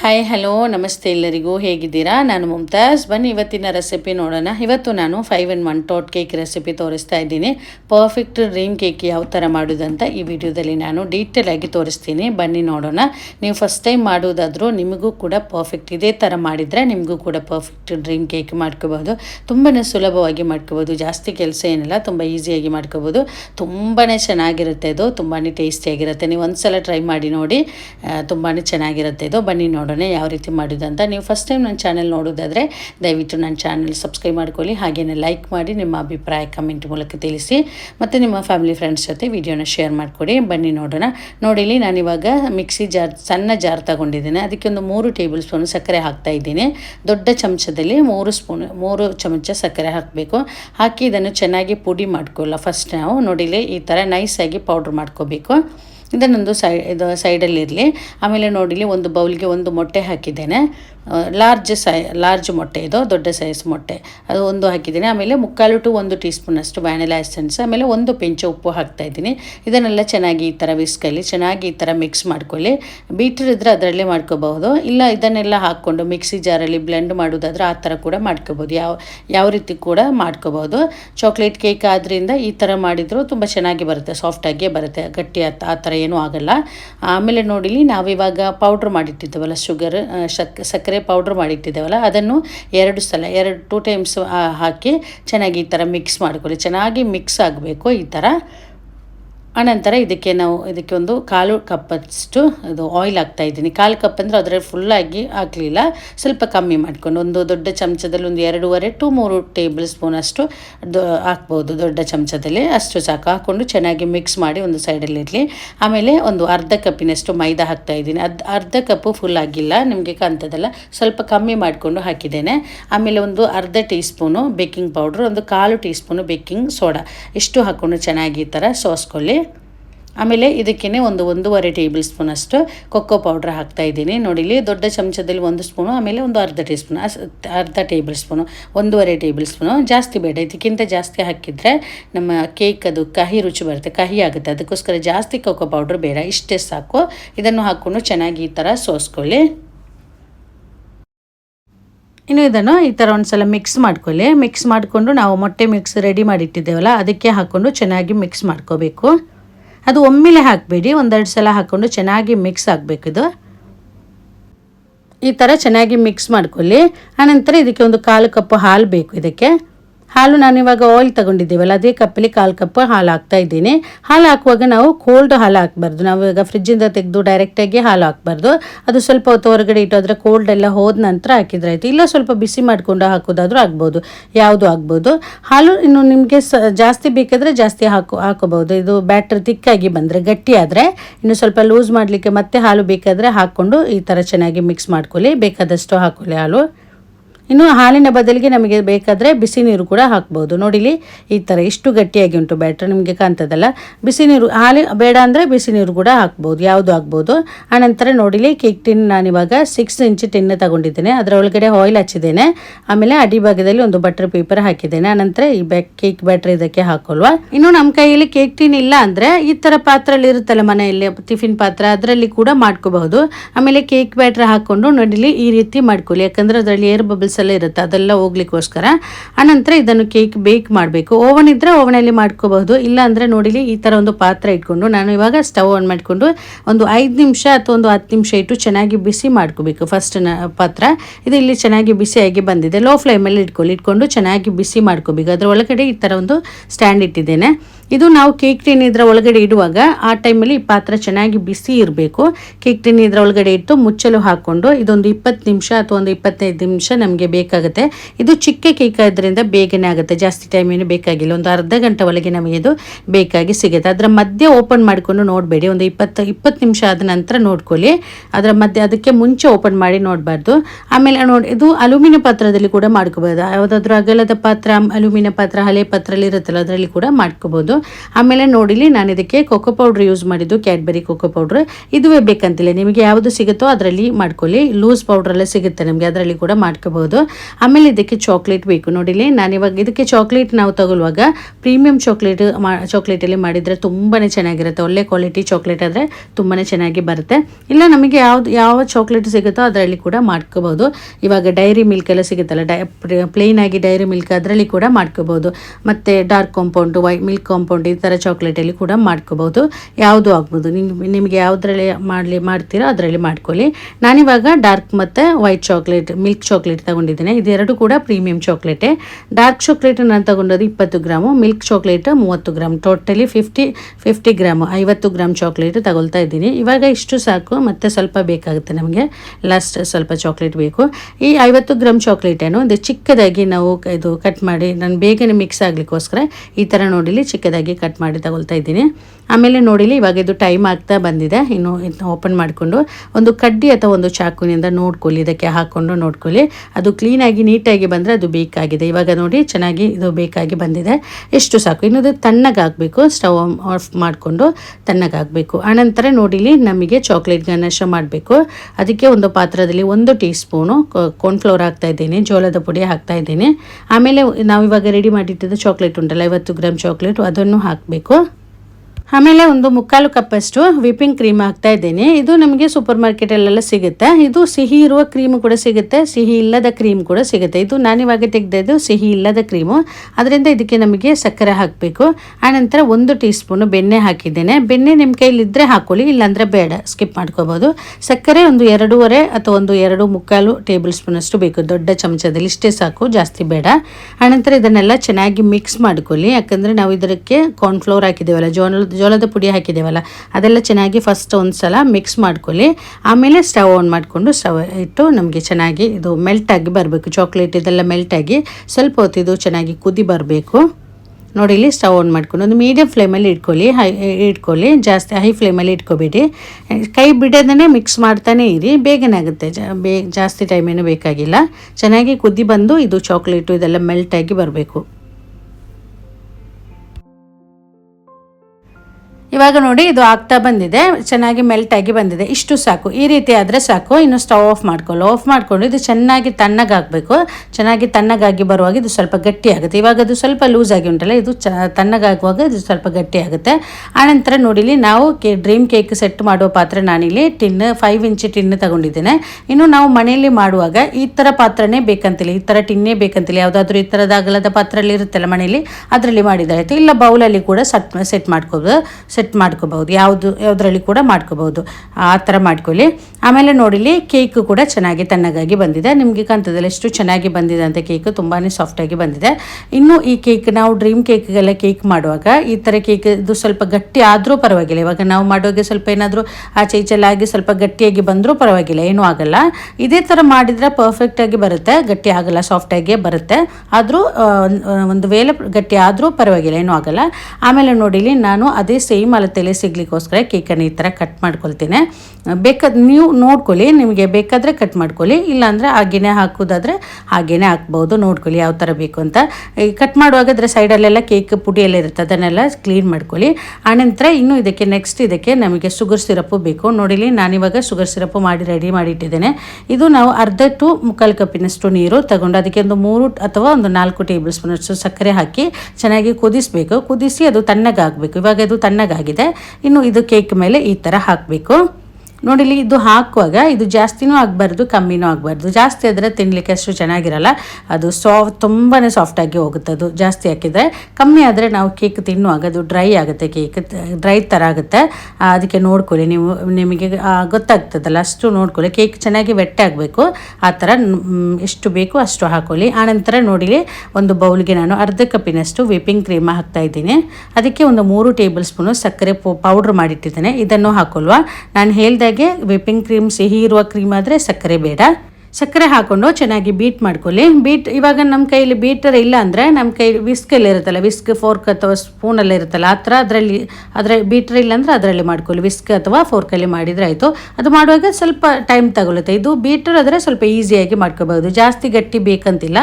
Hi hello ನಮಸ್ತೆ ಎಲ್ಲರಿಗೂ. ಹೇಗಿದ್ದೀರಾ? ನಾನು ಮುಮ್ತಾಜ್ ಬನ್ನಿ, ಇವತ್ತಿನ ರೆಸಿಪಿ ನೋಡೋಣ. ಇವತ್ತು ನಾನು five in one ಟೋಟ್ cake recipe ತೋರಿಸ್ತಾ ಇದ್ದೀನಿ. ಪರ್ಫೆಕ್ಟ್ ಡ್ರೀಮ್ ಕೇಕ್ ಯಾವ ಥರ ಮಾಡೋದಂತ ಈ ವಿಡಿಯೋದಲ್ಲಿ ನಾನು ಡೀಟೇಲ್ ಆಗಿ ತೋರಿಸ್ತೀನಿ. ಬನ್ನಿ, ನೋಡೋಣ. ನೀವು ಫಸ್ಟ್ ಟೈಮ್ ಮಾಡೋದಾದರೂ ನಿಮಗೂ ಕೂಡ ಪರ್ಫೆಕ್ಟ್ ಇದೇ ಥರ ಮಾಡಿದರೆ ನಿಮಗೂ ಕೂಡ ಪರ್ಫೆಕ್ಟ್ ಡ್ರೀಮ್ ಕೇಕ್ ಮಾಡ್ಕೋಬೋದು ತುಂಬಾ ಸುಲಭವಾಗಿ ಮಾಡ್ಕೋಬೋದು ಜಾಸ್ತಿ ಕೆಲಸ ಏನಿಲ್ಲ, ತುಂಬ ಈಸಿಯಾಗಿ ಮಾಡ್ಕೋಬೋದು ತುಂಬಾ ಚೆನ್ನಾಗಿರುತ್ತೆ ಇದು. ತುಂಬಾ ಟೇಸ್ಟಿಯಾಗಿರುತ್ತೆ ನೀವು ಒಂದು ಸಲ ಟ್ರೈ ಮಾಡಿ ನೋಡಿ ತುಂಬಾ ಚೆನ್ನಾಗಿರುತ್ತೆ ಇದು. ಬನ್ನಿ ನೋಡೋಣ ಯಾವ ರೀತಿ ಮಾಡೋದಂತ ನೀವು ಫಸ್ಟ್ ಟೈಮ್ ನನ್ನ ಚಾನಲ್ ನೋಡೋದಾದರೆ ದಯವಿಟ್ಟು ನನ್ನ ಚಾನಲ್ ಸಬ್ಸ್ಕ್ರೈಬ್ ಮಾಡ್ಕೊಳ್ಳಿ ಹಾಗೆಯೇ ಲೈಕ್ ಮಾಡಿ, ನಿಮ್ಮ ಅಭಿಪ್ರಾಯ ಕಮೆಂಟ್ ಮೂಲಕ ತಿಳಿಸಿ, ಮತ್ತು ನಿಮ್ಮ ಫ್ಯಾಮಿಲಿ ಫ್ರೆಂಡ್ಸ್ ಜೊತೆ ವಿಡಿಯೋನ ಶೇರ್ ಮಾಡಿಕೊಡಿ. ಬನ್ನಿ ನೋಡೋಣ. ನೋಡಿಲಿ ನಾನಿವಾಗ ಮಿಕ್ಸಿ ಜಾರ್, ಸಣ್ಣ ಜಾರ್ ತಗೊಂಡಿದ್ದೀನಿ. ಅದಕ್ಕೆ ಒಂದು ಮೂರು ಟೇಬಲ್ ಸ್ಪೂನ್ ಸಕ್ಕರೆ ಹಾಕ್ತಾ ಇದ್ದೀನಿ. ದೊಡ್ಡ ಚಮಚದಲ್ಲಿ ಮೂರು ಸ್ಪೂನ್ ಮೂರು ಚಮಚ ಸಕ್ಕರೆ ಹಾಕಬೇಕು. ಹಾಕಿ ಇದನ್ನು ಚೆನ್ನಾಗಿ ಪುಡಿ ಮಾಡ್ಕೊಳ್ಳ ಫಸ್ಟ್ ನಾವು. ನೋಡಿಲಿ ಈ ಥರ ನೈಸಾಗಿ ಪೌಡ್ರ್ ಮಾಡ್ಕೋಬೇಕು. ಇದನ್ನೊಂದು ಸೈ ಇದು ಸೈಡಲ್ಲಿರಲಿ ಆಮೇಲೆ ನೋಡಿಲಿ ಒಂದು ಬೌಲ್ಗೆ ಒಂದು ಮೊಟ್ಟೆ ಹಾಕಿದ್ದೇನೆ. ಲಾರ್ಜ್ ಸೈ, ಲಾರ್ಜ್ ಮೊಟ್ಟೆ ಇದು, ದೊಡ್ಡ ಸೈಜ್ ಮೊಟ್ಟೆ. ಅದು ಒಂದು ಹಾಕಿದ್ದೀನಿ. ಆಮೇಲೆ ಮುಕ್ಕಾಲು ಟು ಒಂದು ಟೀ ಸ್ಪೂನಷ್ಟು ವ್ಯಾನಿಲಾ ಎಸೆನ್ಸ್, ಆಮೇಲೆ ಒಂದು ಪಿಂಚು ಉಪ್ಪು ಹಾಕ್ತಾ ಇದ್ದೀನಿ ಇದನ್ನೆಲ್ಲ ಚೆನ್ನಾಗಿ ಈ ಥರ ವಿಸ್ಕಲ್ಲಿ ಚೆನ್ನಾಗಿ ಈ ಥರ ಮಿಕ್ಸ್ ಮಾಡ್ಕೊಳ್ಳಿ. ಬೀಟ್ರ್ ಇದ್ದರೆ ಅದರಲ್ಲೇ ಮಾಡ್ಕೋಬಹುದು. ಇಲ್ಲ ಇದನ್ನೆಲ್ಲ ಹಾಕ್ಕೊಂಡು ಮಿಕ್ಸಿ ಜಾರಲ್ಲಿ ಬ್ಲೆಂಡ್ ಮಾಡೋದಾದ್ರೆ ಆ ಥರ ಕೂಡ ಮಾಡ್ಕೋಬೋದು ಯಾವ ಯಾವ ರೀತಿ ಕೂಡ ಮಾಡ್ಕೋಬೋದು ಚಾಕ್ಲೇಟ್ ಕೇಕ್ ಆದ್ದರಿಂದ ಈ ಥರ ಮಾಡಿದರೂ ತುಂಬ ಚೆನ್ನಾಗಿ ಬರುತ್ತೆ. ಸಾಫ್ಟಾಗಿಯೇ ಬರುತ್ತೆ. ಗಟ್ಟಿ ಆ ಥರ ಏನೂ ಆಗಲ್ಲ. ಆಮೇಲೆ ನೋಡಿಲಿ ನಾವಿವಾಗ ಪೌಡ್ರ್ ಮಾಡಿಟ್ಟಿದ್ದೇವಲ್ಲ, ಶುಗರ್ ಶಕ್ ಸಕ್ಕರೆ ಪೌಡ್ರ್ ಮಾಡಿಟ್ಟಿದ್ದೇವಲ್ಲ, ಅದನ್ನು ಎರಡು ಸಲ, ಎರಡು ಟೂ ಟೈಮ್ಸ್ ಹಾಕಿ ಚೆನ್ನಾಗಿ ಈ ಥರ ಮಿಕ್ಸ್ ಮಾಡ್ಕೊಳ್ಳಿ. ಚೆನ್ನಾಗಿ ಮಿಕ್ಸ್ ಆಗಬೇಕು ಈ ಥರ ಆನಂತರ ಇದಕ್ಕೆ ನಾವು ಇದಕ್ಕೆ ಒಂದು ಕಾಲು ಕಪ್ಪಷ್ಟು ಅದು ಆಯಿಲ್ ಹಾಕ್ತಾ ಇದ್ದೀನಿ. ಕಾಲು ಕಪ್ ಅಂದರೆ ಅದರಲ್ಲಿ ಫುಲ್ಲಾಗಿ ಹಾಕಲಿಲ್ಲ. ಸ್ವಲ್ಪ ಕಮ್ಮಿ ಮಾಡ್ಕೊಂಡು ಒಂದು ದೊಡ್ಡ ಚಮಚದಲ್ಲಿ ಒಂದು ಎರಡೂವರೆ ಟು ಮೂರು ಟೇಬಲ್ ಸ್ಪೂನಷ್ಟು ಅದು ಹಾಕ್ಬೋದು ದೊಡ್ಡ ಚಮಚದಲ್ಲಿ. ಅಷ್ಟು ಸಾಕು. ಹಾಕ್ಕೊಂಡು ಚೆನ್ನಾಗಿ ಮಿಕ್ಸ್ ಮಾಡಿ ಒಂದು ಸೈಡಲ್ಲಿರಲಿ ಆಮೇಲೆ ಒಂದು ಅರ್ಧ ಕಪ್ಪಿನಷ್ಟು ಮೈದಾ ಹಾಕ್ತಾ ಇದ್ದೀನಿ. ಅದು ಅರ್ಧ ಕಪ್ಪು ಫುಲ್ ಆಗಿಲ್ಲ. ನಿಮಗೆ ಕಾಣ್ತದಲ್ಲ. ಸ್ವಲ್ಪ ಕಮ್ಮಿ ಮಾಡಿಕೊಂಡು ಹಾಕಿದ್ದೇನೆ. ಆಮೇಲೆ ಒಂದು ಅರ್ಧ ಟೀ ಸ್ಪೂನು ಬೇಕಿಂಗ್ ಪೌಡ್ರ್, ಒಂದು ಕಾಲು ಟೀ ಸ್ಪೂನು ಬೇಕಿಂಗ್ ಸೋಡಾ. ಇಷ್ಟು ಹಾಕ್ಕೊಂಡು ಚೆನ್ನಾಗಿ ಈ ಥರ ಸೋಸ್ಕೊಳ್ಳಿ. ಆಮೇಲೆ ಇದಕ್ಕೇ ಒಂದು ಒಂದೂವರೆ ಟೇಬಲ್ ಸ್ಪೂನ್ ಅಷ್ಟು ಕೊಕ್ಕೋ ಪೌಡ್ರ್ ಹಾಕ್ತಾ ಇದ್ದೀನಿ. ನೋಡಿಲಿ ದೊಡ್ಡ ಚಮಚದಲ್ಲಿ ಒಂದು ಸ್ಪೂನು, ಆಮೇಲೆ ಒಂದು ಅರ್ಧ ಟೀ ಸ್ಪೂನ್ ಅರ್ಧ ಟೇಬಲ್ ಸ್ಪೂನು, ಒಂದೂವರೆ ಟೇಬಲ್ ಸ್ಪೂನು. ಜಾಸ್ತಿ ಬೇಡ, ಇದಕ್ಕಿಂತ ಜಾಸ್ತಿ ಹಾಕಿದರೆ ನಮ್ಮ ಕೇಕ್ ಅದು ಕಹಿ ರುಚಿ ಬರುತ್ತೆ, ಕಹಿ ಆಗುತ್ತೆ. ಅದಕ್ಕೋಸ್ಕರ ಜಾಸ್ತಿ ಕೊಕ್ಕೋ ಪೌಡ್ರ್ ಬೇಡ, ಇಷ್ಟೇ ಸಾಕು. ಇದನ್ನು ಹಾಕ್ಕೊಂಡು ಚೆನ್ನಾಗಿ ಈ ಥರ ಸೋಸ್ಕೊಳ್ಳಿ. ಇನ್ನು ಇದನ್ನು ಈ ಥರ ಒಂದು ಸಲ ಮಿಕ್ಸ್ ಮಾಡ್ಕೊಳ್ಳಿ. ಮಿಕ್ಸ್ ಮಾಡಿಕೊಂಡು ನಾವು ಮೊಟ್ಟೆ ಮಿಕ್ಸ್ ರೆಡಿ ಮಾಡಿಟ್ಟಿದ್ದೇವಲ್ಲ, ಅದಕ್ಕೆ ಹಾಕ್ಕೊಂಡು ಚೆನ್ನಾಗಿ ಮಿಕ್ಸ್ ಮಾಡ್ಕೋಬೇಕು. ಅದು ಒಮ್ಮೆಲೆ ಹಾಕಬೇಡಿ, ಒಂದೆರಡು ಸಲ ಹಾಕ್ಕೊಂಡು ಚೆನ್ನಾಗಿ ಮಿಕ್ಸ್ ಆಗಬೇಕು ಇದು. ಈ ಥರ ಚೆನ್ನಾಗಿ ಮಿಕ್ಸ್ ಮಾಡ್ಕೊಳ್ಳಿ. ಆನಂತರ ಇದಕ್ಕೆ ಒಂದು ಕಾಲು ಕಪ್ಪು ಹಾಲು ಬೇಕು ಇದಕ್ಕೆ. ಹಾಲು ನಾನು ಇವಾಗ ಆಯಿಲ್ ತಗೊಂಡಿದ್ದೀವಲ್ಲ, ಅದೇ ಕಪ್ಪಲ್ಲಿ ಕಾಲು ಕಪ್ ಹಾಲು ಹಾಕ್ತಾ ಇದ್ದೀನಿ. ಹಾಲು ಹಾಕುವಾಗ ನಾವು ಕೋಲ್ಡ್ ಹಾಲು ಹಾಕಬಾರ್ದು. ನಾವು ಇವಾಗ ಫ್ರಿಜ್ಜಿಂದ ತೆಗೆದು ಡೈರೆಕ್ಟಾಗಿ ಹಾಲು ಹಾಕಬಾರ್ದು. ಅದು ಸ್ವಲ್ಪ ಹೊತ್ತು ಹೊರಗಡೆ ಇಟ್ಟು ಕೋಲ್ಡ್ ಎಲ್ಲ ಹೋದ ನಂತರ ಹಾಕಿದ್ರೆ ಆಯಿತು. ಇಲ್ಲ ಸ್ವಲ್ಪ ಬಿಸಿ ಮಾಡಿಕೊಂಡು ಹಾಕೋದಾದರೂ ಆಗ್ಬೋದು. ಯಾವುದು ಆಗ್ಬೋದು. ಹಾಲು ಇನ್ನು ನಿಮಗೆ ಸ, ಜಾಸ್ತಿ ಬೇಕಾದರೆ ಜಾಸ್ತಿ ಹಾಕು, ಹಾಕೋಬಹುದು. ಇದು ಬ್ಯಾಟ್ರ್ ತಿಕ್ಕಾಗಿ ಬಂದರೆ, ಗಟ್ಟಿ ಆದರೆ, ಇನ್ನು ಸ್ವಲ್ಪ ಲೂಸ್ ಮಾಡಲಿಕ್ಕೆ ಮತ್ತೆ ಹಾಲು ಬೇಕಾದರೆ ಹಾಕ್ಕೊಂಡು ಈ ಥರ ಚೆನ್ನಾಗಿ ಮಿಕ್ಸ್ ಮಾಡ್ಕೊಳ್ಳಿ. ಬೇಕಾದಷ್ಟು ಹಾಕೊಳ್ಳಿ ಹಾಲು. ಇನ್ನು ಹಾಲಿನ ಬದಲಿಗೆ ನಮಗೆ ಬೇಕಾದರೆ ಬಿಸಿ ನೀರು ಕೂಡ ಹಾಕ್ಬೋದು. ನೋಡಿಲಿ, ಈ ಥರ ಇಷ್ಟು ಗಟ್ಟಿಯಾಗಿ ಉಂಟು ಬ್ಯಾಟ್ರ್ ನಿಮಗೆ ಕಾಣ್ತದಲ್ಲ? ಬಿಸಿ ನೀರು, ಹಾಲಿ, ಬೇಡ ಅಂದರೆ ಬಿಸಿ ನೀರು ಕೂಡ ಹಾಕ್ಬೋದು, ಯಾವುದು ಆಗ್ಬೋದು ಆನಂತರ ನೋಡಿಲಿ ಕೇಕ್ ಟಿನ್ ನಾನಿವಾಗ ಸಿಕ್ಸ್ ಇಂಚ್ ಟಿನ್ ತಗೊಂಡಿದ್ದೇನೆ. ಅದರ ಒಳಗಡೆ ಆಯಿಲ್ ಹಚ್ಚಿದ್ದೇನೆ. ಆಮೇಲೆ ಅಡಿಭಾಗದಲ್ಲಿ ಒಂದು ಬಟರ್ ಪೇಪರ್ ಹಾಕಿದ್ದೇನೆ. ಆನಂತರ ಈ ಬ್ಯಾಕ್ ಕೇಕ್ ಬ್ಯಾಟ್ರ್ ಇದಕ್ಕೆ ಹಾಕೊಲ್ವಾ ಇನ್ನು ನಮ್ಮ ಕೈಯಲ್ಲಿ ಕೇಕ್ ಟಿನ್ ಇಲ್ಲ ಅಂದರೆ ಈ ಥರ ಪಾತ್ರಲ್ಲಿ ಇರುತ್ತಲ್ಲ ಮನೆಯಲ್ಲಿ ಟಿಫಿನ್ ಪಾತ್ರ, ಅದರಲ್ಲಿ ಕೂಡ ಮಾಡ್ಕೋಬಹುದು. ಆಮೇಲೆ ಕೇಕ್ ಬ್ಯಾಟ್ರ್ ಹಾಕ್ಕೊಂಡು ನೋಡಿಲಿ ಈ ರೀತಿ ಮಾಡ್ಕೊಳ್ಳಿ. ಯಾಕಂದ್ರೆ ಅದರಲ್ಲಿ ಏರ್ ಬಬಲ್ಸ್ ಎಲ್ಲ ಇರುತ್ತೆ, ಅದೆಲ್ಲ ಹೋಗ್ಲಿಕ್ಕೋಸ್ಕರ. ಆನಂತರ ಇದನ್ನು ಕೇಕ್ ಬೇಕ್ ಮಾಡಬೇಕು. ಓವನ್ ಇದ್ದರೆ ಓವನಲ್ಲಿ ಮಾಡ್ಕೋಬಹುದು, ಇಲ್ಲ ಅಂದ್ರೆ ನೋಡಿಲಿ ಈ ಥರ ಒಂದು ಪಾತ್ರ ಇಟ್ಕೊಂಡು, ನಾನು ಇವಾಗ ಸ್ಟವ್ ಆನ್ ಮಾಡಿಕೊಂಡು ಒಂದು ಐದು ನಿಮಿಷ ಅಥವಾ ಒಂದು ಹತ್ತು ನಿಮಿಷ ಇಟ್ಟು ಚೆನ್ನಾಗಿ ಬಿಸಿ ಮಾಡ್ಕೋಬೇಕು. ಫಸ್ಟ್ ಪಾತ್ರ, ಇದು ಇಲ್ಲಿ ಚೆನ್ನಾಗಿ ಬಿಸಿಯಾಗಿ ಬಂದಿದೆ. ಲೋ ಫ್ಲೇಮಲ್ಲಿ ಇಟ್ಕೊಳ್ಳಿ, ಇಟ್ಕೊಂಡು ಚೆನ್ನಾಗಿ ಬಿಸಿ ಮಾಡ್ಕೋಬೇಕು. ಅದರ ಒಳಗಡೆ ಈ ಥರ ಒಂದು ಸ್ಟ್ಯಾಂಡ್ ಇಟ್ಟಿದ್ದೇನೆ. ಇದು ನಾವು ಕೇಕ್ ಟಿನ್ ಇದರ ಒಳಗಡೆ ಇಡುವಾಗ ಆ ಟೈಮಲ್ಲಿ ಈ ಪಾತ್ರ ಚೆನ್ನಾಗಿ ಬಿಸಿ ಇರಬೇಕು. ಕೇಕ್ ಟಿನ್ ಇದರ ಒಳಗಡೆ ಇಟ್ಟು ಮುಚ್ಚಲು ಹಾಕ್ಕೊಂಡು ಇದೊಂದು ಇಪ್ಪತ್ತು ನಿಮಿಷ ಅಥವಾ ಒಂದು ಇಪ್ಪತ್ತೈದು ನಿಮಿಷ ನಮಗೆ ಬೇಕಾಗುತ್ತೆ. ಇದು ಚಿಕ್ಕ ಕೇಕ್ ಆದ್ದರಿಂದ ಬೇಗನೆ ಆಗುತ್ತೆ. ಜಾಸ್ತಿ ಟೈಮ್ ಏನು ಬೇಕಾಗಿಲ್ಲ. ಒಂದು ಅರ್ಧ ಗಂಟೆ ಒಳಗೆ ನಮಗೆ ಇದು ಬೇಕಾಗಿ ಸಿಗುತ್ತೆ. ಅದರ ಮಧ್ಯೆ ಓಪನ್ ಮಾಡಿಕೊಂಡು ನೋಡಬೇಡಿ. ಒಂದು ಇಪ್ಪತ್ತು ಇಪ್ಪತ್ತು ನಿಮಿಷ ಆದ ನಂತರ ನೋಡ್ಕೊಳ್ಳಿ. ಅದರ ಮಧ್ಯೆ ಅದಕ್ಕೆ ಮುಂಚೆ ಓಪನ್ ಮಾಡಿ ನೋಡಬಾರ್ದು. ಆಮೇಲೆ ನೋಡಿ, ಇದು ಅಲುಮಿನಿಯ ಪಾತ್ರದಲ್ಲಿ ಕೂಡ ಮಾಡ್ಕೋಬೋದು. ಯಾವುದಾದ್ರೂ ಅಗಲದ ಪಾತ್ರ ಅಲುಮಿನಿಯ ಪಾತ್ರ, ಹಳೆ ಪಾತ್ರಲ್ಲಿ ಇರುತ್ತಲ್ಲ ಅದರಲ್ಲಿ ಕೂಡ ಮಾಡ್ಕೋಬೋದು. ಆಮೇಲೆ ನೋಡಿಲಿ, ನಾನು ಇದಕ್ಕೆ ಕೋಕೋ ಪೌಡ್ರ್ ಯೂಸ್ ಮಾಡಿದ್ದು ಕ್ಯಾಡ್ಬರಿ ಕೋಕೋ ಪೌಡ್ರ್ ಇದುವೇ ಬೇಕಂತಿಲ್ಲ. ನಿಮಗೆ ಯಾವುದು ಸಿಗುತ್ತೋ ಅದರಲ್ಲಿ ಮಾಡ್ಕೊಳ್ಳಿ. ಲೂಸ್ ಪೌಡ್ರಲ್ಲೇ ಸಿಗುತ್ತೆ ನಮಗೆ, ಅದರಲ್ಲಿ ಕೂಡ ಮಾಡ್ಕೋಬಹುದು ಆಮೇಲೆ ಇದಕ್ಕೆ ಚಾಕ್ಲೇಟ್ ಬೇಕು. ನೋಡಿಲಿ, ನಾನು ಇವಾಗ ಇದಕ್ಕೆ ಚಾಕ್ಲೇಟ್ ನಾವು ತಗೊಳ್ಳುವಾಗ ಪ್ರೀಮಿಯಂ ಚಾಕ್ಲೇಟ್ ಮಾ ಚಾಕ್ಲೇಟಲ್ಲಿ ಮಾಡಿದರೆ ತುಂಬಾ ಚೆನ್ನಾಗಿರುತ್ತೆ. ಒಳ್ಳೆ ಕ್ವಾಲಿಟಿ ಚಾಕ್ಲೇಟ್ ಆದರೆ ತುಂಬಾ ಚೆನ್ನಾಗಿ ಬರುತ್ತೆ. ಇಲ್ಲ, ನಮಗೆ ಯಾವ್ದು, ಯಾವ ಚಾಕ್ಲೇಟ್ ಸಿಗುತ್ತೋ ಅದರಲ್ಲಿ ಕೂಡ ಮಾಡ್ಕೋಬಹುದು ಇವಾಗ ಡೈರಿ ಮಿಲ್ಕ್ ಎಲ್ಲ ಸಿಗುತ್ತಲ್ಲ, ಡೈ ಪ್ಲೇನ್ ಆಗಿ ಡೈರಿ ಮಿಲ್ಕ್ ಅದರಲ್ಲಿ ಕೂಡ ಮಾಡ್ಕೋಬಹುದು ಮತ್ತು ಡಾರ್ಕ್ ಕಾಂಪೌಂಡು ವೈ ಮಿಲ್ಕ್ ಕಾಂಪೌಂಡ್ ಈ ಥರ ಚಾಕ್ಲೇಟಲ್ಲಿ ಕೂಡ ಮಾಡ್ಕೋಬೋದು ಯಾವುದು ಆಗ್ಬೋದು? ನಿಮ್ಗೆ ನಿಮಗೆ ಯಾವುದ್ರಲ್ಲಿ ಮಾಡಲಿ, ಮಾಡ್ತೀರೋ? ಅದರಲ್ಲಿ ಮಾಡ್ಕೊಳ್ಳಿ. ನಾನಿವಾಗ ಡಾರ್ಕ್ ಮತ್ತು ವೈಟ್ ಚಾಕ್ಲೇಟ್ ಮಿಲ್ಕ್ ಚಾಕ್ಲೇಟ್ ತೊಗೊಂಡಿದ್ದೇನೆ. ಇದೆರಡು ಕೂಡ ಪ್ರೀಮಿಯಂ ಚಾಕ್ಲೇಟೇ ಡಾರ್ಕ್ ಚಾಕ್ಲೇಟ್ ನಾನು ತಗೊಂಡದ್ದು ಇಪ್ಪತ್ತು ಗ್ರಾಮು ಮಿಲ್ಕ್ ಚಾಕ್ಲೇಟ್ ಮೂವತ್ತು gram totally fifty fifty gram ಐವತ್ತು ಗ್ರಾಮ್ ಚಾಕ್ಲೇಟ್ ತಗೊಳ್ತಾ ಇದ್ದೀನಿ. ಇವಾಗ ಇಷ್ಟು ಸಾಕು. ಮತ್ತು ಸ್ವಲ್ಪ ಬೇಕಾಗುತ್ತೆ ನಮಗೆ. ಲಾಸ್ಟ್ ಸ್ವಲ್ಪ ಚಾಕ್ಲೇಟ್ ಬೇಕು. ಈ ಐವತ್ತು ಗ್ರಾಮ್ ಚಾಕ್ಲೇಟನ್ನು ಇದು ಚಿಕ್ಕದಾಗಿ ನಾವು ಇದು ಕಟ್ ಮಾಡಿ, ನಾನು ಬೇಗನೆ ಮಿಕ್ಸ್ ಆಗಲಿಕ್ಕೋಸ್ಕರ ಈ ಥರ ನೋಡಿಲಿ ಚಿಕ್ಕದಾಗಿ ಕಟ್ ಮಾಡಿ ತಗೊಳ್ತಾ ಇದ್ದೀನಿ. ಆಮೇಲೆ ನೋಡಿಲಿ ಇವಾಗ ಇದು ಟೈಮ್ ಆಗ್ತಾ ಬಂದಿದೆ. ಇನ್ನು ಓಪನ್ ಮಾಡಿಕೊಂಡು ಒಂದು ಕಡ್ಡಿ ಅಥವಾ ಒಂದು ಚಾಕುನಿಂದ ನೋಡ್ಕೊಳ್ಳಿ. ಇದಕ್ಕೆ ಹಾಕ್ಕೊಂಡು ನೋಡ್ಕೊಳ್ಳಿ. ಅದು ಕ್ಲೀನಾಗಿ ನೀಟಾಗಿ ಬಂದರೆ ಅದು ಬೇಕಾಗಿದೆ. ಇವಾಗ ನೋಡಿ ಚೆನ್ನಾಗಿ ಇದು ಬೇಕಾಗಿ ಬಂದಿದೆ. ಎಷ್ಟು ಸಾಕು. ಇನ್ನು ಇದು ತಣ್ಣಗಾಗಬೇಕು. ಸ್ಟವ್ ಆಫ್ ಮಾಡಿಕೊಂಡು ತಣ್ಣಗಾಗಬೇಕು. ಆನಂತರ ನೋಡಿಲಿ ನಮಗೆ ಚಾಕ್ಲೇಟ್ ಗಣೇಶ ಮಾಡಬೇಕು. ಅದಕ್ಕೆ ಒಂದು ಪಾತ್ರದಲ್ಲಿ ಒಂದು ಟೀ ಸ್ಪೂನು ಕಾರ್ನ್ಫ್ಲೋರ್ ಹಾಕ್ತಾ ಇದ್ದೀನಿ. ಜೋಳದ ಪುಡಿ ಹಾಕ್ತಾ ಇದ್ದೀನಿ. ಆಮೇಲೆ ನಾವು ಇವಾಗ ರೆಡಿ ಮಾಡಿಟ್ಟಿದ್ದ ಚಾಕ್ಲೇಟ್ ಉಂಟಲ್ಲ, ಐವತ್ತು ಗ್ರಾಮ್ ಚಾಕ್ಲೇಟ್ ಅದನ್ನು ಹಾಕಬೇಕು. ಆಮೇಲೆ ಒಂದು ಮುಕ್ಕಾಲು ಕಪ್ಪಷ್ಟು ವಿಪಿಂಗ್ ಕ್ರೀಮ್ ಹಾಕ್ತಾ ಇದ್ದೇನೆ. ಇದು ನಮಗೆ ಸೂಪರ್ ಮಾರ್ಕೆಟಲ್ಲೆಲ್ಲ ಸಿಗುತ್ತೆ. ಇದು ಸಿಹಿ ಇರುವ ಕ್ರೀಮ್ ಕೂಡ ಸಿಗುತ್ತೆ. ಸಿಹಿ ಇಲ್ಲದ ಕ್ರೀಮ್ ಕೂಡ ಸಿಗುತ್ತೆ. ಇದು ನಾನಿವಾಗ ತೆಗೆದಿದ್ದು ಸಿಹಿ ಇಲ್ಲದ ಕ್ರೀಮು. ಅದರಿಂದ ಇದಕ್ಕೆ ನಮಗೆ ಸಕ್ಕರೆ ಹಾಕಬೇಕು. ಆನಂತರ ಒಂದು ಟೀ ಸ್ಪೂನು ಬೆಣ್ಣೆ ಹಾಕಿದ್ದೇನೆ. ಬೆಣ್ಣೆ ನಿಮ್ಮ ಕೈಲಿದ್ದರೆ ಹಾಕೊಳ್ಳಿ, ಇಲ್ಲಾಂದರೆ ಬೇಡ. ಸ್ಕಿಪ್ ಮಾಡ್ಕೋಬೋದು. ಸಕ್ಕರೆ ಒಂದು ಎರಡೂವರೆ ಅಥವಾ ಒಂದು ಎರಡು ಮುಕ್ಕಾಲು ಟೇಬಲ್ ಸ್ಪೂನ್ ಅಷ್ಟು ಬೇಕು. ದೊಡ್ಡ ಚಮಚದಲ್ಲಿ ಇಷ್ಟೇ ಸಾಕು, ಜಾಸ್ತಿ ಬೇಡ. ಆನಂತರ ಇದನ್ನೆಲ್ಲ ಚೆನ್ನಾಗಿ ಮಿಕ್ಸ್ ಮಾಡ್ಕೊಳ್ಳಿ. ಯಾಕಂದರೆ ನಾವು ಇದಕ್ಕೆ ಕಾರ್ನ್ಫ್ಲೋರ್ ಹಾಕಿದ್ದೇವಲ್ಲ ಜೋಳದ ಜೋಳದ ಪುಡಿ ಹಾಕಿದ್ದೇವಲ್ಲ, ಅದೆಲ್ಲ ಚೆನ್ನಾಗಿ ಫಸ್ಟ್ ಒಂದು ಸಲ ಮಿಕ್ಸ್ ಮಾಡ್ಕೊಳ್ಳಿ. ಆಮೇಲೆ ಸ್ಟವ್ ಆನ್ ಮಾಡಿಕೊಂಡು ಸ್ಟವ್ ಇಟ್ಟು ನಮಗೆ ಚೆನ್ನಾಗಿ ಇದು ಮೆಲ್ಟ್ ಆಗಿ ಬರಬೇಕು. ಚಾಕ್ಲೇಟ್ ಇದೆಲ್ಲ ಮೆಲ್ಟ್ ಆಗಿ ಸ್ವಲ್ಪ ಹೊತ್ತು ಇದು ಚೆನ್ನಾಗಿ ಕುದಿ ಬರಬೇಕು. ನೋಡಿ, ಇಲ್ಲಿ ಸ್ಟವ್ ಆನ್ ಮಾಡ್ಕೊಂಡು ಒಂದು ಮೀಡಿಯಮ್ ಫ್ಲೇಮಲ್ಲಿ ಇಟ್ಕೊಳ್ಳಿ. ಹೈ ಇಟ್ಕೊಳ್ಳಿ. ಜಾಸ್ತಿ ಹೈ ಫ್ಲೇಮಲ್ಲಿ ಇಟ್ಕೋಬೇಡಿ. ಕೈ ಬಿಡೋದನ್ನೇ ಮಿಕ್ಸ್ ಮಾಡ್ತಾನೆ ಇರಿ. ಬೇಗನೆ ಆಗುತ್ತೆ. ಬೇ ಜಾಸ್ತಿ ಟೈಮ್ ಏನು ಬೇಕಾಗಿಲ್ಲ. ಚೆನ್ನಾಗಿ ಕುದಿ ಬಂದು ಇದು ಚಾಕ್ಲೇಟು ಇದೆಲ್ಲ ಮೆಲ್ಟಾಗಿ ಬರಬೇಕು. ಇವಾಗ ನೋಡಿ ಇದು ಆಗ್ತಾ ಬಂದಿದೆ, ಚೆನ್ನಾಗಿ ಮೆಲ್ಟ್ ಆಗಿ ಬಂದಿದೆ. ಇಷ್ಟು ಸಾಕು. ಈ ರೀತಿ ಆದರೆ ಸಾಕು. ಇನ್ನು ಸ್ಟವ್ ಆಫ್ ಮಾಡ್ಕೊಳ್ಳಿ. ಆಫ್ ಮಾಡಿಕೊಂಡು ಇದು ಚೆನ್ನಾಗಿ ತಣ್ಣಗಾಗಬೇಕು. ಚೆನ್ನಾಗಿ ತಣ್ಣಗಾಗಿ ಬರುವಾಗ ಇದು ಸ್ವಲ್ಪ ಗಟ್ಟಿ ಆಗುತ್ತೆ. ಇವಾಗ ಅದು ಸ್ವಲ್ಪ ಲೂಸ್ ಆಗಿ ಉಂಟಲ್ಲ, ಇದು ಚ, ತಣ್ಣಗಾಗುವಾಗ ಇದು ಸ್ವಲ್ಪ ಗಟ್ಟಿ ಆಗುತ್ತೆ. ಆನಂತರ ನೋಡಿಲಿ ನಾವು ಕೇ ಡ್ರೀಮ್ ಕೇಕ್ ಸೆಟ್ ಮಾಡುವ ಪಾತ್ರೆ ನಾನಿಲ್ಲಿ ಟಿನ್ ಫೈವ್ ಇಂಚ್ ಟಿನ್ ತಗೊಂಡಿದ್ದೇನೆ. ಇನ್ನು ನಾವು ಮನೆಯಲ್ಲಿ ಮಾಡುವಾಗ ಈ ಥರ ಪಾತ್ರನೇ ಬೇಕಂತಿಲ್ಲ. ಈ ಥರ ಟಿನ್ನೇ ಬೇಕಂತಿಲ್ಲ. ಯಾವುದಾದ್ರೂ ಈ ಥರದ ಅಗಲದ ಪಾತ್ರೆಯಲ್ಲಿ ಇರುತ್ತಲ್ಲ ಮನೆಯಲ್ಲಿ, ಅದರಲ್ಲಿ ಮಾಡಿದಾಯಿತು ಇಲ್ಲ ಬೌಲಲ್ಲಿ ಕೂಡ ಸಟ್ ಸೆಟ್ ಮಾಡ್ಕೋಬೋದು. ಸೆಟ್ ಮಾಡ್ಕೋಬಹುದು. ಯಾವುದು, ಯಾವುದರಲ್ಲಿ ಕೂಡ ಮಾಡ್ಕೋಬಹುದು. ಆ ಥರ ಮಾಡ್ಕೊಳ್ಳಿ. ಆಮೇಲೆ ನೋಡಿಲಿ ಕೇಕ್ ಕೂಡ ಚೆನ್ನಾಗಿ ತಣ್ಣಗಾಗಿ ಬಂದಿದೆ. ನಿಮಗೆ ಕಾಣ್ತದಲ್ಲ ಎಷ್ಟು ಚೆನ್ನಾಗಿ ಬಂದಿದೆ ಅಂತ ಕೇಕ್ ತುಂಬಾ ಸಾಫ್ಟಾಗಿ ಬಂದಿದೆ. ಇನ್ನು ಈ ಕೇಕ್ ನಾವು ಡ್ರೀಮ್ ಕೇಕ್ಗೆಲ್ಲ ಕೇಕ್ ಮಾಡುವಾಗ ಈ ಥರ ಕೇಕ್ ಇದು ಸ್ವಲ್ಪ ಗಟ್ಟಿ ಆದರೂ ಪರವಾಗಿಲ್ಲ. ಇವಾಗ ನಾವು ಮಾಡುವಾಗ ಸ್ವಲ್ಪ ಏನಾದರೂ ಆಚೆ ಈಚೆಲ್ಲಾಗಿ ಸ್ವಲ್ಪ ಗಟ್ಟಿಯಾಗಿ ಬಂದರೂ ಪರವಾಗಿಲ್ಲ. ಏನೂ ಆಗಲ್ಲ. ಇದೇ ಥರ ಮಾಡಿದರೆ ಪರ್ಫೆಕ್ಟಾಗಿ ಬರುತ್ತೆ. ಗಟ್ಟಿ ಆಗಲ್ಲ ಸಾಫ್ಟಾಗಿಯೇ ಬರುತ್ತೆ. ಆದರೂ ಒಂದು ವೇಳೆ ಗಟ್ಟಿ ಆದರೂ ಪರವಾಗಿಲ್ಲ. ಏನೂ ಆಗಲ್ಲ. ಆಮೇಲೆ ನೋಡಿಲಿ ನಾನು ಅದೇ ಸೇಮ್ ಅಳತೆಯಲ್ಲಿ ಸಿಗ್ಲಿಕ್ಕೋಸ್ಕರ ಕೇಕನ್ನು ಈ ಥರ ಕಟ್ ಮಾಡ್ಕೊಳ್ತೀನಿ. ಬೇಕಾದ ನೀವು ನೋಡ್ಕೊಳ್ಳಿ, ನಿಮಗೆ ಬೇಕಾದರೆ ಕಟ್ ಮಾಡ್ಕೊಳ್ಳಿ, ಇಲ್ಲಾಂದರೆ ಹಾಗೇನೆ ಹಾಕೋದಾದರೆ ಹಾಗೇನೆ ಹಾಕ್ಬೋದು, ನೋಡ್ಕೊಳ್ಳಿ ಯಾವ ಥರ ಬೇಕು ಅಂತ. ಈ ಕಟ್ ಮಾಡುವಾಗ ಅದರ ಸೈಡಲ್ಲೆಲ್ಲ ಕೇಕ್ ಪುಡಿ ಎಲ್ಲ ಇರುತ್ತೆ, ಅದನ್ನೆಲ್ಲ ಕ್ಲೀನ್ ಮಾಡ್ಕೊಳ್ಳಿ. ಆನಂತರ ಇನ್ನು ಇದಕ್ಕೆ ನೆಕ್ಸ್ಟ್ ಇದಕ್ಕೆ ನಮಗೆ ಶುಗರ್ ಸಿರಪ್ಪು ಬೇಕು. ನೋಡಿಲಿ ನಾನಿವಾಗ ಶುಗರ್ ಸಿರಪ್ಪು ಮಾಡಿ ರೆಡಿ ಮಾಡಿಟ್ಟಿದ್ದೇನೆ. ಇದು ನಾವು ಅರ್ಧ ಟು ಮುಕ್ಕಾಲು ಕಪ್ಪಿನಷ್ಟು ನೀರು ತಗೊಂಡು ಅದಕ್ಕೆ ಒಂದು ಮೂರು ಅಥವಾ ಒಂದು ನಾಲ್ಕು ಟೇಬಲ್ ಸ್ಪೂನಷ್ಟು ಸಕ್ಕರೆ ಹಾಕಿ ಚೆನ್ನಾಗಿ ಕುದಿಸಬೇಕು. ಕುದಿಸಿ ಅದು ತಣ್ಣಗಾಗಬೇಕು. ಇವಾಗ ಅದು ತಣ್ಣಗಾಗಿದೆ ಇನ್ನು ಇದು ಕೇಕ್ ಮೇಲೆ ಈ ಥರ ಹಾಕಬೇಕು. ನೋಡಿಲಿ ಇದು ಹಾಕುವಾಗ ಇದು ಜಾಸ್ತಿನೂ ಆಗಬಾರ್ದು, ಕಮ್ಮಿನೂ ಆಗಬಾರ್ದು. ಜಾಸ್ತಿ ಆದರೆ ತಿನ್ನಲಿಕ್ಕೆ ಅಷ್ಟು ಚೆನ್ನಾಗಿರಲ್ಲ. ಅದು ಸಾಫ್ಟ್ ತುಂಬಾ ಸಾಫ್ಟಾಗಿ ಹೋಗುತ್ತೆ ಅದು. ಜಾಸ್ತಿ ಹಾಕಿದರೆ ಕಮ್ಮಿ ಆದರೆ ನಾವು ಕೇಕ್ ತಿನ್ನುವಾಗ ಅದು ಡ್ರೈ ಆಗುತ್ತೆ ಕೇಕ್ ಡ್ರೈ ಥರ ಆಗುತ್ತೆ. ಅದಕ್ಕೆ ನೋಡ್ಕೊಳ್ಳಿ ನೀವು, ನಿಮಗೆ ಗೊತ್ತಾಗ್ತದಲ್ಲ ಅಷ್ಟು ನೋಡ್ಕೊಳ್ಳಿ. ಕೇಕ್ ಚೆನ್ನಾಗಿ ವೆಟ್ಟೆ ಆಗಬೇಕು. ಆ ಥರ ಎಷ್ಟು ಬೇಕು ಅಷ್ಟು ಹಾಕೊಳ್ಳಿ. ಆನಂತರ ನೋಡಿಲಿ ಒಂದು ಬೌಲ್ಗೆ ನಾನು ಅರ್ಧ ಕಪ್ಪಿನಷ್ಟು ವಿಪಿಂಗ್ ಕ್ರೀಮ್ ಹಾಕ್ತಾ ಇದ್ದೀನಿ. ಅದಕ್ಕೆ ಒಂದು ಮೂರು ಟೇಬಲ್ ಸ್ಪೂನು ಸಕ್ಕರೆ ಪೌಡ್ರ್ ಮಾಡಿಟ್ಟಿದ್ದೇನೆ. ಇದನ್ನು ಹಾಕೊಲ್ವಾ ನಾನು ಹೇಳ್ದಾಗೆ ವಿಪಿಂಗ್ ಕ್ರೀಮ್ ಸಿಹಿ ಇರುವ ಕ್ರೀಮ್ ಆದರೆ ಸಕ್ಕರೆ ಬೇಡ. ಸಕ್ಕರೆ ಹಾಕ್ಕೊಂಡು ಚೆನ್ನಾಗಿ ಬೀಟ್ ಮಾಡ್ಕೊಳ್ಳಿ. ಬೀಟ್ ಇವಾಗ ನಮ್ಮ ಕೈಯಲ್ಲಿ ಬೀಟರ್ ಇಲ್ಲ ಅಂದರೆ ನಮ್ಮ ಕೈ ವಿಸ್ಕಲ್ಲಿ ಇರುತ್ತಲ್ಲ ವಿಸ್ಕ್ ಫೋರ್ಕ್ ಅಥವಾ ಸ್ಪೂನಲ್ಲಿ ಇರುತ್ತಲ್ಲ, ಆ ಥರ ಅದರಲ್ಲಿ ಅದರ ಬೀಟರ್ ಇಲ್ಲ ಅಂದರೆ ಅದರಲ್ಲಿ ಮಾಡ್ಕೊಳ್ಳಿ. ವಿಸ್ಕ್ ಅಥವಾ ಫೋರ್ಕಲ್ಲಿ ಮಾಡಿದರೆ ಆಯಿತು. ಅದು ಮಾಡುವಾಗ ಸ್ವಲ್ಪ ಟೈಮ್ ತಗೊಳುತ್ತೆ. ಇದು ಬೀಟರ್ ಆದರೆ ಸ್ವಲ್ಪ ಈಸಿಯಾಗಿ ಮಾಡ್ಕೋಬಹುದು. ಜಾಸ್ತಿ ಗಟ್ಟಿ ಬೇಕಂತಿಲ್ಲ.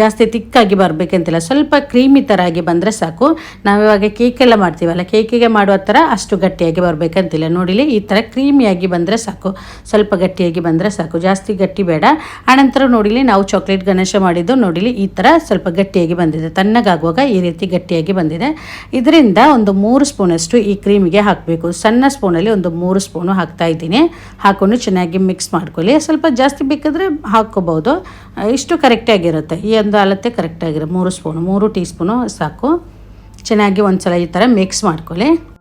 ಜಾಸ್ತಿ ತಿಕ್ಕಾಗಿ ಬರಬೇಕಂತಿಲ್ಲ. ಸ್ವಲ್ಪ ಕ್ರೀಮಿ ಥರ ಆಗಿ ಬಂದರೆ ಸಾಕು. ನಾವಿವಾಗ ಕೇಕೆಲ್ಲ ಮಾಡ್ತೀವಲ್ಲ ಕೇಕಿಗೆ ಮಾಡುವ ಥರ ಅಷ್ಟು ಗಟ್ಟಿಯಾಗಿ ಬರಬೇಕಂತಿಲ್ಲ. ನೋಡಿಲಿ, ಈ ಥರ ಕ್ರೀಮಿಯಾಗಿ ಬಂದರೆ ಸಾಕು. ಸ್ವಲ್ಪ ಗಟ್ಟಿಯಾಗಿ ಬಂದರೆ ಸಾಕು. ಜಾಸ್ತಿ ಗಟ್ಟಿ ಬೇಡ. ಆನಂತರ ನೋಡಿಲಿ ನಾವು ಚಾಕ್ಲೇಟ್ ಗಣೇಶ ಮಾಡಿದ್ದು ನೋಡಿಲಿ ಈ ಥರ ಸ್ವಲ್ಪ ಗಟ್ಟಿಯಾಗಿ ಬಂದಿದೆ. ತಣ್ಣಗಾಗುವಾಗ ಈ ರೀತಿ ಗಟ್ಟಿಯಾಗಿ ಬಂದಿದೆ. ಇದರಿಂದ ಒಂದು ಮೂರು ಸ್ಪೂನಷ್ಟು ಈ ಕ್ರೀಮಿಗೆ ಹಾಕಬೇಕು. ಸಣ್ಣ ಸ್ಪೂನಲ್ಲಿ ಒಂದು ಮೂರು ಸ್ಪೂನು ಹಾಕ್ತಾ ಇದ್ದೀನಿ. ಹಾಕೊಂಡು ಚೆನ್ನಾಗಿ ಮಿಕ್ಸ್ ಮಾಡ್ಕೊಳ್ಳಿ. ಸ್ವಲ್ಪ ಜಾಸ್ತಿ ಬೇಕಾದರೆ ಹಾಕ್ಕೋಬೋದು. ಇಷ್ಟು ಕರೆಕ್ಟಾಗಿರುತ್ತೆ ಈ ಒಂದು ಅಳತೆ ಕರೆಕ್ಟಾಗಿರೋ ಮೂರು ಸ್ಪೂನು, ಮೂರು ಟೀ ಸ್ಪೂನು ಸಾಕು. ಚೆನ್ನಾಗಿ ಒಂದು ಸಲ ಈ ಥರ ಮಿಕ್ಸ್ ಮಾಡ್ಕೊಳ್ಳಿ.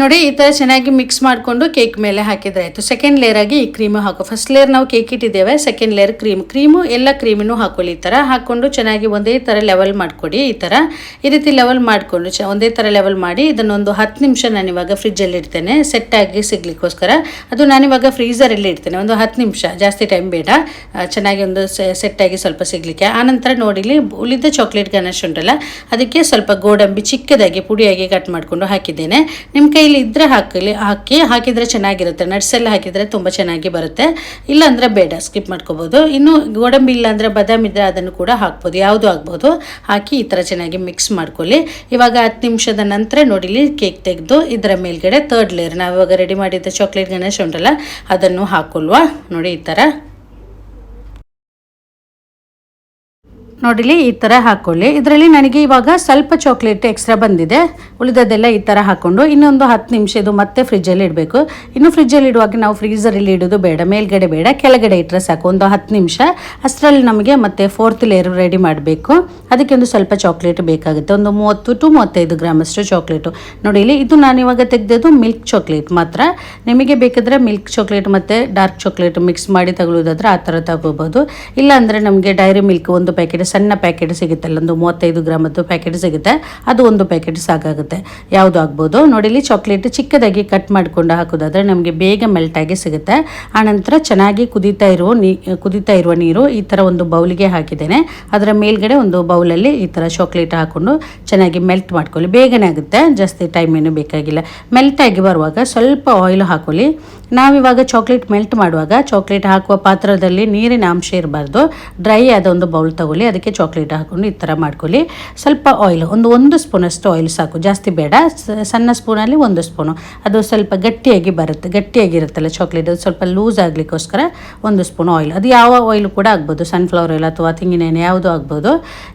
ನೋಡಿ, ಈ ಥರ ಚೆನ್ನಾಗಿ ಮಿಕ್ಸ್ ಮಾಡಿಕೊಂಡು ಕೇಕ್ ಮೇಲೆ ಹಾಕಿದರೆ ಆಯಿತು. ಸೆಕೆಂಡ್ ಲೇಯರ್ ಆಗಿ ಈ ಕ್ರೀಮು ಹಾಕೋ. ಫಸ್ಟ್ ಲೇಯರ್ ನಾವು ಕೇಕ್ ಇಟ್ಟಿದ್ದೇವೆ ಸೆಕೆಂಡ್ ಲೇಯರ್ ಕ್ರೀಮ್ ಕ್ರೀಮು ಎಲ್ಲ ಕ್ರೀಮಿನೂ ಹಾಕೊಳ್ಳಿ ಈ ಥರ ಹಾಕ್ಕೊಂಡು ಚೆನ್ನಾಗಿ ಒಂದೇ ಥರ ಲೆವೆಲ್ ಮಾಡಿಕೊಡಿ ಈ ಥರ ಈ ರೀತಿ ಲೆವೆಲ್ ಮಾಡಿಕೊಂಡು ಒಂದೇ ಥರ ಲೆವೆಲ್ ಮಾಡಿ ಇದನ್ನೊಂದು ಹತ್ತು ನಿಮಿಷ ನಾನು ಇವಾಗ ಫ್ರಿಜ್ಜಲ್ಲಿ ಇಡ್ತೇನೆ. ಸೆಟ್ ಆಗಿ ಸಿಗ್ಲಿಕ್ಕೋಸ್ಕರ. ಅದು ನಾನಿವಾಗ ಫ್ರೀಸರಲ್ಲಿ ಇಡ್ತೇನೆ. ಒಂದು ಹತ್ತು ನಿಮಿಷ. ಜಾಸ್ತಿ ಟೈಮ್ ಬೇಡ. ಚೆನ್ನಾಗಿ ಒಂದು ಸೆಟ್ ಆಗಿ ಸ್ವಲ್ಪ ಸಿಗಲಿಕ್ಕೆ. ಆನಂತರ ನೋಡಿಲಿ ಉಳಿದ ಚಾಕ್ಲೇಟ್ ಗಣೇಶ್ ಉಂಟಲ್ಲ, ಅದಕ್ಕೆ ಸ್ವಲ್ಪ ಗೋಡಂಬಿ ಚಿಕ್ಕದಾಗಿ ಪುಡಿಯಾಗಿ ಕಟ್ ಮಾಡಿಕೊಂಡು ಹಾಕಿದ್ದೇನೆ. ನಿಮ್ಮ ಕೈಲಿ ಇದ್ರೆ ಹಾಕಲಿ, ಹಾಕಿ, ಹಾಕಿದರೆ ಚೆನ್ನಾಗಿರುತ್ತೆ. ನಟ್ಸ್ ಎಲ್ಲ ಹಾಕಿದರೆ ತುಂಬ ಚೆನ್ನಾಗಿ ಬರುತ್ತೆ. ಇಲ್ಲಾಂದರೆ ಬೇಡ ಸ್ಕಿಪ್ ಮಾಡ್ಕೋಬೋದು. ಇನ್ನು ಗೋಡಂಬಿ ಇಲ್ಲಾಂದರೆ ಬಾದಾಮಿ ಇದ್ದರೆ ಅದನ್ನು ಕೂಡ ಹಾಕ್ಬೋದು. ಯಾವುದು ಆಗ್ಬೋದು? ಹಾಕಿ ಈ ಥರ ಚೆನ್ನಾಗಿ ಮಿಕ್ಸ್ ಮಾಡ್ಕೊಳ್ಳಿ. ಇವಾಗ ಹತ್ತು ನಿಮಿಷದ ನಂತರ ನೋಡಿಲಿ ಕೇಕ್ ತೆಗೆದು ಇದರ ಮೇಲ್ಗಡೆ ತರ್ಡ್ ಲೇಯರ್ ನಾವು ಇವಾಗ ರೆಡಿ ಮಾಡಿದ್ದ ಚಾಕ್ಲೇಟ್ ಗಣೇಶ ಉಂಟಲ್ಲ, ಅದನ್ನು ಹಾಕೊಲ್ವಾ ನೋಡಿ ಈ ಥರ ನೋಡಿಲಿ ಈ ಥರ ಹಾಕ್ಕೊಳ್ಳಿ ಇದರಲ್ಲಿ ನನಗೆ ಇವಾಗ ಸ್ವಲ್ಪ ಚಾಕ್ಲೇಟ್ ಎಕ್ಸ್ಟ್ರಾ ಬಂದಿದೆ. ಉಳಿದದೆಲ್ಲ ಈ ಥರ ಹಾಕ್ಕೊಂಡು ಇನ್ನೊಂದು ಹತ್ತು ನಿಮಿಷ ಇದು ಮತ್ತೆ ಫ್ರಿಜ್ಜಲ್ಲಿ ಇಡಬೇಕು. ಇನ್ನು ಫ್ರಿಜ್ಜಲ್ಲಿ ಇಡುವಾಗ ನಾವು ಫ್ರೀಸರಲ್ಲಿ ಇಡೋದು ಬೇಡ, ಮೇಲ್ಗಡೆ ಬೇಡ, ಕೆಳಗಡೆ ಇಟ್ಟರೆ ಸಾಕು. ಒಂದು ಹತ್ತು ನಿಮಿಷ. ಅಷ್ಟರಲ್ಲಿ ನಮಗೆ ಮತ್ತೆ ಫೋರ್ತ್ ಲೇಯರ್ ರೆಡಿ ಮಾಡಬೇಕು. ಅದಕ್ಕೆ ಒಂದು ಸ್ವಲ್ಪ ಚಾಕ್ಲೇಟ್ ಬೇಕಾಗುತ್ತೆ. ಒಂದು ಮೂವತ್ತು ಟು ಮೂವತ್ತೈದು ಗ್ರಾಮಷ್ಟು ಚಾಕ್ಲೇಟು ನೋಡಿ ಇಲ್ಲಿ ಇದು ನಾನು ಇವಾಗ ತೆಗೆದದ್ದು ಮಿಲ್ಕ್ ಚಾಕ್ಲೇಟ್ ಮಾತ್ರ. ನಿಮಗೆ ಬೇಕಾದರೆ ಮಿಲ್ಕ್ ಚಾಕ್ಲೇಟ್ ಮತ್ತು ಡಾರ್ಕ್ ಚಾಕ್ಲೇಟ್ ಮಿಕ್ಸ್ ಮಾಡಿ ತಗೊಳ್ಳೋದಾದ್ರೆ ಆ ಥರ ತಗೋಬೋದು. ಇಲ್ಲಾಂದರೆ ನಮಗೆ ಡೈರಿ ಮಿಲ್ಕ್ ಒಂದು ಪ್ಯಾಕೆಟ್ ಸಣ್ಣ ಪ್ಯಾಕೆಟ್ ಸಿಗುತ್ತಲ್ಲ ಒಂದು ಮೂವತ್ತೈದು ಗ್ರಾಮದ್ದು ಪ್ಯಾಕೆಟ್ ಸಿಗುತ್ತೆ. ಅದು ಒಂದು ಪ್ಯಾಕೆಟ್ ಸಾಕಾಗುತ್ತೆ. ಯಾವುದು ಆಗ್ಬೋದು? ನೋಡಿ, ಇಲ್ಲಿ ಚಾಕ್ಲೇಟ್ ಚಿಕ್ಕದಾಗಿ ಕಟ್ ಮಾಡಿಕೊಂಡು ಹಾಕೋದಾದರೆ ನಮಗೆ ಬೇಗ ಮೆಲ್ಟಾಗಿ ಸಿಗುತ್ತೆ. ಆನಂತರ ಚೆನ್ನಾಗಿ ಕುದೀತಾ ಇರುವ ನೀ, ಕುದೀತಾ ಇರುವ ನೀರು ಈ ಥರ ಒಂದು ಬೌಲಿಗೆ ಹಾಕಿದ್ದೇನೆ. ಅದರ ಮೇಲ್ಗಡೆ ಒಂದು ಬೌಲಲ್ಲಿ ಈ ಥರ ಚಾಕ್ಲೇಟ್ ಹಾಕ್ಕೊಂಡು ಚೆನ್ನಾಗಿ ಮೆಲ್ಟ್ ಮಾಡ್ಕೊಳ್ಳಿ. ಬೇಗನೆ ಆಗುತ್ತೆ. ಜಾಸ್ತಿ ಟೈಮ್ ಏನು ಬೇಕಾಗಿಲ್ಲ. ಮೆಲ್ಟಾಗಿ ಬರುವಾಗ ಸ್ವಲ್ಪ ಆಯಿಲ್ ಹಾಕೊಳ್ಳಿ. ನಾವಿವಾಗ ಚಾಕ್ಲೇಟ್ ಮೆಲ್ಟ್ ಮಾಡುವಾಗ ಚಾಕ್ಲೇಟ್ ಹಾಕುವ ಪಾತ್ರದಲ್ಲಿ ನೀರಿನ ಅಂಶ ಇರಬಾರ್ದು. ಡ್ರೈ ಆದ ಒಂದು ಬೌಲ್ ತಗೊಳ್ಳಿ. ಅದಕ್ಕೆ ಚಾಕ್ಲೇಟ್ ಹಾಕೊಂಡು ಈ ಥರ ಮಾಡ್ಕೊಳ್ಳಿ. ಸ್ವಲ್ಪ ಆಯಿಲ್ ಒಂದು ಒಂದು ಸ್ಪೂನಷ್ಟು ಆಯಿಲ್ ಸಾಕು. ಜಾಸ್ತಿ ಬೇಡ. ಸಣ್ಣ ಸ್ಪೂನಲ್ಲಿ ಒಂದು ಸ್ಪೂನು. ಅದು ಸ್ವಲ್ಪ ಗಟ್ಟಿಯಾಗಿ ಬರುತ್ತೆ. ಗಟ್ಟಿಯಾಗಿರುತ್ತಲ್ಲ ಚಾಕ್ಲೇಟ್ ಅದು ಸ್ವಲ್ಪ ಲೂಸ್ ಆಗಲಿಕ್ಕೋಸ್ಕರ ಒಂದು ಸ್ಪೂನ್ ಆಯಿಲ್ ಅದು ಯಾವ ಆಯಿಲ್ ಕೂಡ ಆಗ್ಬೋದು. ಸನ್ಫ್ಲವರ್ ಆಯಿಲ್ ಅಥವಾ ತೆಂಗಿನ ಎಣ್ಣೆ ಯಾವುದು ಆಗ್ಬೋದು.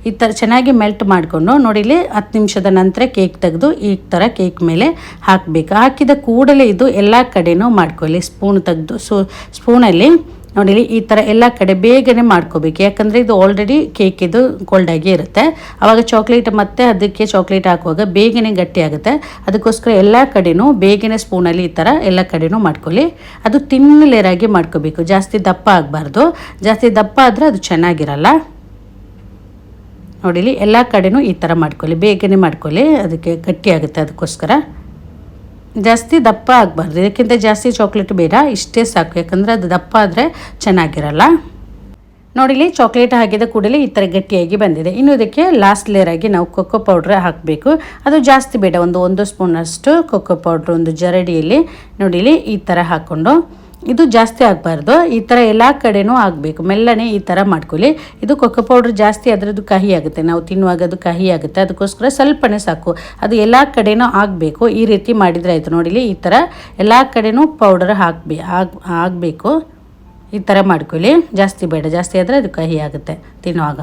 ಈ ಥರ ಚೆನ್ನಾಗಿ ಮೆಲ್ಟ್ ಮಾಡಿಕೊಂಡು ನೋಡಿಲಿ ಹತ್ತು ನಿಮಿಷದ ನಂತರ ಕೇಕ್ ತೆಗೆದು ಈ ಥರ ಕೇಕ್ ಮೇಲೆ ಹಾಕಬೇಕು. ಹಾಕಿದ ಕೂಡಲೇ ಇದು ಎಲ್ಲ ಕಡೆನೂ ಮಾಡ್ಕೊಳ್ಳಿ. ಸ್ಪೂನ್ ತೆಗೆದು, ಸೊ ಸ್ಪೂನಲ್ಲಿ ನೋಡಿಲಿ, ಈ ಥರ ಎಲ್ಲ ಕಡೆ ಬೇಗನೆ ಮಾಡ್ಕೋಬೇಕು. ಯಾಕಂದರೆ ಇದು ಆಲ್ರೆಡಿ ಕೇಕ್ ಇದು ಕೋಲ್ಡ್ ಆಗಿ ಇರುತ್ತೆ. ಆವಾಗ ಚಾಕ್ಲೇಟ್ ಮತ್ತೆ ಅದಕ್ಕೆ ಚಾಕ್ಲೇಟ್ ಹಾಕುವಾಗ ಬೇಗನೆ ಗಟ್ಟಿ ಆಗುತ್ತೆ. ಅದಕ್ಕೋಸ್ಕರ ಎಲ್ಲ ಕಡೆಯೂ ಬೇಗನೆ ಸ್ಪೂನಲ್ಲಿ ಈ ಥರ ಎಲ್ಲ ಕಡೆನೂ ಮಾಡ್ಕೊಳ್ಳಿ. ಅದು ತಿನ್ನಲೇರಾಗಿ ಲೇಯರ್ ಆಗಿ ಮಾಡ್ಕೋಬೇಕು. ಜಾಸ್ತಿ ದಪ್ಪ ಆಗಬಾರ್ದು. ಜಾಸ್ತಿ ದಪ್ಪ ಆದರೆ ಅದು ಚೆನ್ನಾಗಿರಲ್ಲ. ನೋಡಿಲಿ, ಎಲ್ಲ ಕಡೆನೂ ಈ ಥರ ಮಾಡ್ಕೊಳ್ಳಿ. ಬೇಗನೆ ಮಾಡ್ಕೊಳ್ಳಿ. ಅದಕ್ಕೆ ಗಟ್ಟಿಯಾಗುತ್ತೆ ಅದಕ್ಕೋಸ್ಕರ. ಜಾಸ್ತಿ ದಪ್ಪ ಆಗಬಾರ್ದು. ಇದಕ್ಕಿಂತ ಜಾಸ್ತಿ ಚಾಕ್ಲೇಟ್ ಬೇಡ, ಇಷ್ಟೇ ಸಾಕು. ಯಾಕಂದರೆ ಅದು ದಪ್ಪ ಆದರೆ ಚೆನ್ನಾಗಿರಲ್ಲ. ನೋಡಿಲಿ ಚಾಕ್ಲೇಟ್ ಹಾಕಿದ ಕೂಡಲೇ ಈ ಥರ ಗಟ್ಟಿಯಾಗಿ ಬಂದಿದೆ. ಇನ್ನು ಇದಕ್ಕೆ ಲಾಸ್ಟ್ ಲೇಯರಾಗಿ ನಾವು ಕೊಕ್ಕೋ ಪೌಡ್ರ್ ಹಾಕಬೇಕು. ಅದು ಜಾಸ್ತಿ ಬೇಡ, ಒಂದು ಒಂದು ಸ್ಪೂನಷ್ಟು ಕೊಕ್ಕೋ ಪೌಡ್ರ್ ಒಂದು ಜರಡಿಯಲ್ಲಿ. ನೋಡಿಲಿ ಈ ಥರ ಹಾಕ್ಕೊಂಡು ಇದು ಜಾಸ್ತಿ ಆಗಬಾರ್ದು. ಈ ಥರ ಎಲ್ಲ ಕಡೆನೂ ಆಗಬೇಕು. ಮೆಲ್ಲನೆ ಈ ಥರ ಮಾಡ್ಕೊಳ್ಳಿ. ಇದು ಕೊಕ್ಕೋ ಪೌಡ್ರ್ ಜಾಸ್ತಿ ಅದರದ್ದು ಕಹಿ ಆಗುತ್ತೆ. ನಾವು ತಿನ್ನುವಾಗ ಅದು ಕಹಿ ಆಗುತ್ತೆ. ಅದಕ್ಕೋಸ್ಕರ ಸ್ವಲ್ಪನೇ ಸಾಕು. ಅದು ಎಲ್ಲ ಕಡೆನೂ ಆಗಬೇಕು. ಈ ರೀತಿ ಮಾಡಿದರೆ ಆಯಿತು ನೋಡಿಲಿ ಈ ಥರ ಎಲ್ಲ ಕಡೆನೂ ಪೌಡರ್ ಹಾಕ್ಬೇ ಆಗ್ ಆಗಬೇಕು ಈ ಥರ ಮಾಡ್ಕೊಳ್ಳಿ. ಜಾಸ್ತಿ ಬೇಡ. ಜಾಸ್ತಿ ಆದರೆ ಅದು ಕಹಿ ಆಗುತ್ತೆ ತಿನ್ನುವಾಗ.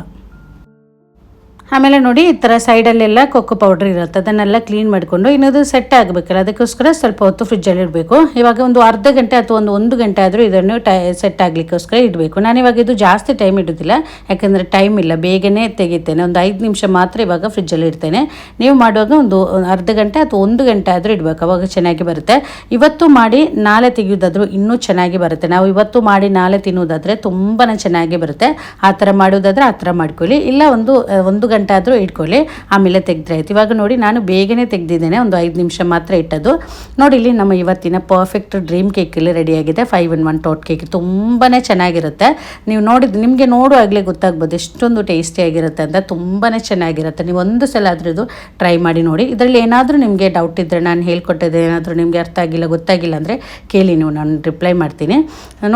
ಆಮೇಲೆ ನೋಡಿ ಈ ಥರ ಸೈಡಲ್ಲೆಲ್ಲ ಕೊಕ್ಕೋ ಪೌಡ್ರ್ ಇರುತ್ತೆ. ಅದನ್ನೆಲ್ಲ ಕ್ಲೀನ್ ಮಾಡಿಕೊಂಡು ಇನ್ನೊಂದು ಸೆಟ್ ಆಗಬೇಕಲ್ಲ, ಅದಕ್ಕೋಸ್ಕರ ಸ್ವಲ್ಪ ಹೊತ್ತು ಫ್ರಿಜ್ಜಲ್ಲಿ ಇಡಬೇಕು. ಇವಾಗ ಒಂದು ಅರ್ಧ ಗಂಟೆ ಅಥವಾ ಒಂದು ಒಂದು ಗಂಟೆ ಆದರೂ ಇದನ್ನು ಸೆಟ್ ಆಗಲಿಕ್ಕೋಸ್ಕರ ಇಡಬೇಕು. ನಾನು ಇವಾಗ ಇದು ಜಾಸ್ತಿ ಟೈಮ್ ಇಡೋದಿಲ್ಲ, ಯಾಕೆಂದರೆ ಟೈಮ್ ಇಲ್ಲ, ಬೇಗನೆ ತೆಗಿತೇನೆ. ಒಂದು ಐದು ನಿಮಿಷ ಮಾತ್ರ ಇವಾಗ ಫ್ರಿಜ್ಜಲ್ಲಿ ಇಡ್ತೇನೆ. ನೀವು ಮಾಡುವಾಗ ಒಂದು ಅರ್ಧ ಗಂಟೆ ಅಥವಾ ಒಂದು ಗಂಟೆ ಆದರೂ ಇಡಬೇಕು, ಅವಾಗ ಚೆನ್ನಾಗಿ ಬರುತ್ತೆ. ಇವತ್ತು ಮಾಡಿ ನಾಳೆ ತೆಗೆಯೋದಾದರೂ ಇನ್ನೂ ಚೆನ್ನಾಗಿ ಬರುತ್ತೆ. ನಾವು ಇವತ್ತು ಮಾಡಿ ನಾಳೆ ತಿನ್ನೋದಾದರೆ ತುಂಬಾ ಚೆನ್ನಾಗಿ ಬರುತ್ತೆ. ಆ ಥರ ಮಾಡೋದಾದರೆ ಆ ಥರ ಮಾಡ್ಕೊಳ್ಳಿ. ಇಲ್ಲ ಒಂದು ಒಂದು ಗಂಟೆ ಗಂಟೆ ಆದರೂ ಇಟ್ಕೊಳ್ಳಿ. ಆಮೇಲೆ ತೆಗೆದ್ರೆ ಆಯ್ತು. ಇವಾಗ ನೋಡಿ, ನಾನು ಬೇಗನೆ ತೆಗೆದಿದ್ದೇನೆ. ಒಂದು ಐದು ನಿಮಿಷ ಮಾತ್ರ ಇಟ್ಟದ್ದು. ನೋಡಿ, ಇಲ್ಲಿ ನಮ್ಮ ಇವತ್ತಿನ ಪರ್ಫೆಕ್ಟ್ ಡ್ರೀಮ್ ಕೇಕ್ ಇಲ್ಲಿ ರೆಡಿಯಾಗಿದೆ ಫೈವ್ ಇನ್ ಒನ್ ಟೋಟ್ ಕೇಕ್ ತುಂಬಾ ಚೆನ್ನಾಗಿರುತ್ತೆ. ನೀವು ನೋಡಿದ, ನಿಮಗೆ ನೋಡುವಾಗಲೇ ಗೊತ್ತಾಗ್ಬೋದು ಎಷ್ಟೊಂದು ಟೇಸ್ಟಿಯಾಗಿರುತ್ತೆ ಅಂತ. ತುಂಬಾ ಚೆನ್ನಾಗಿರುತ್ತೆ. ನೀವು ಒಂದು ಸಲ ಆದರೂ ಇದು ಟ್ರೈ ಮಾಡಿ ನೋಡಿ. ಇದರಲ್ಲಿ ಏನಾದರೂ ನಿಮಗೆ ಡೌಟ್ ಇದ್ದರೆ ನಾನು ಹೇಳ್ಕೊಟ್ಟಿದ್ದೆ ಏನಾದರೂ ನಿಮಗೆ ಅರ್ಥ ಆಗಿಲ್ಲ, ಗೊತ್ತಾಗಿಲ್ಲ ಅಂದರೆ ಕೇಳಿ ನೀವು. ನಾನು ರಿಪ್ಲೈ ಮಾಡ್ತೀನಿ.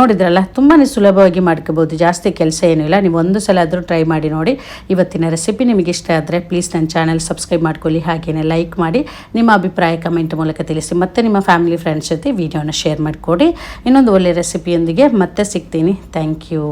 ನೋಡಿದ್ರಲ್ಲ ತುಂಬಾ ಸುಲಭವಾಗಿ ಮಾಡ್ಕೋಬೋದು. ಜಾಸ್ತಿ ಕೆಲಸ ಏನಿಲ್ಲ ನೀವು ಒಂದು ಸಲ ಆದರೂ ಟ್ರೈ ಮಾಡಿ ನೋಡಿ. ಇವತ್ತಿನ ರೆಸಿಪಿ ನಿಮಗೆ ಇಷ್ಟ ಆದರೆ ಪ್ಲೀಸ್ ನನ್ನ ಚಾನಲ್ ಸಬ್ಸ್ಕ್ರೈಬ್ ಮಾಡ್ಕೊಳ್ಳಿ ಹಾಗೆಯೇ ಲೈಕ್ ಮಾಡಿ, ನಿಮ್ಮ ಅಭಿಪ್ರಾಯ ಕಮೆಂಟ್ ಮೂಲಕ ತಿಳಿಸಿ. ಮತ್ತು ನಿಮ್ಮ ಫ್ಯಾಮಿಲಿ ಫ್ರೆಂಡ್ಸ್ ಜೊತೆ ವಿಡಿಯೋನ ಶೇರ್ ಮಾಡಿಕೊಡಿ. ಇನ್ನೊಂದು ಒಳ್ಳೆಯ ರೆಸಿಪಿಯೊಂದಿಗೆ ಮತ್ತೆ ಸಿಗ್ತೀನಿ. Thank you